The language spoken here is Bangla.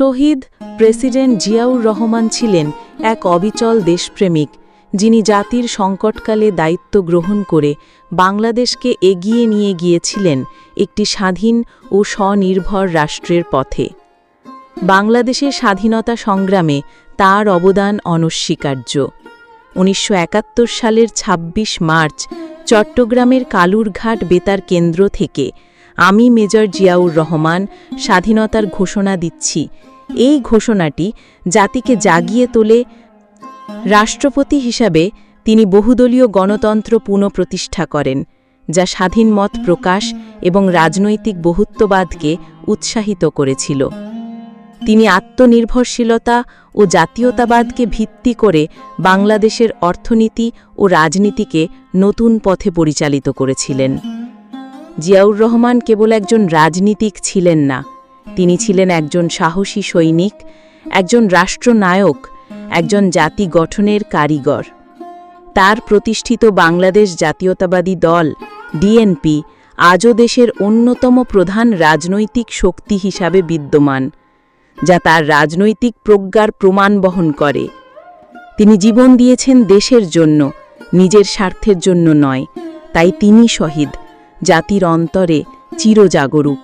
শহীদ প্রেসিডেন্ট জিয়াউর রহমান ছিলেন এক অবিচল দেশপ্রেমিক, যিনি জাতির সংকটকালে দায়িত্ব গ্রহণ করে বাংলাদেশকে এগিয়ে নিয়ে গিয়েছিলেন একটি স্বাধীন ও স্বনির্ভর রাষ্ট্রের পথে। বাংলাদেশের স্বাধীনতা সংগ্রামে তার অবদান অনস্বীকার্য। উনিশশো একাত্তর সালের ২৬ মার্চ চট্টগ্রামের কালুরঘাট বেতার কেন্দ্র থেকে আমি মেজর জিয়াউর রহমান স্বাধীনতার ঘোষণা দিচ্ছি। এই ঘোষণাটি জাতিকে জাগিয়ে তোলে রাষ্ট্রপতি হিসাবে তিনি বহুদলীয় গণতন্ত্র পুনঃপ্রতিষ্ঠা করেন, যা স্বাধীন মত প্রকাশ এবং রাজনৈতিক বহুত্ববাদকে উৎসাহিত করেছিল। তিনি আত্মনির্ভরশীলতা ও জাতীয়তাবাদকে ভিত্তি করে বাংলাদেশের অর্থনীতি ও রাজনীতিকে নতুন পথে পরিচালিত করেছিলেন। জিয়াউর রহমান কেবল একজন রাজনীতিক ছিলেন না। তিনি ছিলেন একজন সাহসী সৈনিক, একজন রাষ্ট্রনায়ক, একজন জাতি গঠনের কারিগর। তার প্রতিষ্ঠিত বাংলাদেশ জাতীয়তাবাদী দল, ডিএনপি, আজও দেশের অন্যতম প্রধান রাজনৈতিক শক্তি হিসাবে বিদ্যমান, যা তার রাজনৈতিক প্রজ্ঞার প্রমাণ বহন করে। তিনি জীবন দিয়েছেন দেশের জন্য, নিজের স্বার্থের জন্য নয়, তাই তিনি শহীদ। জাতির অন্তরে চিরজাগরুক।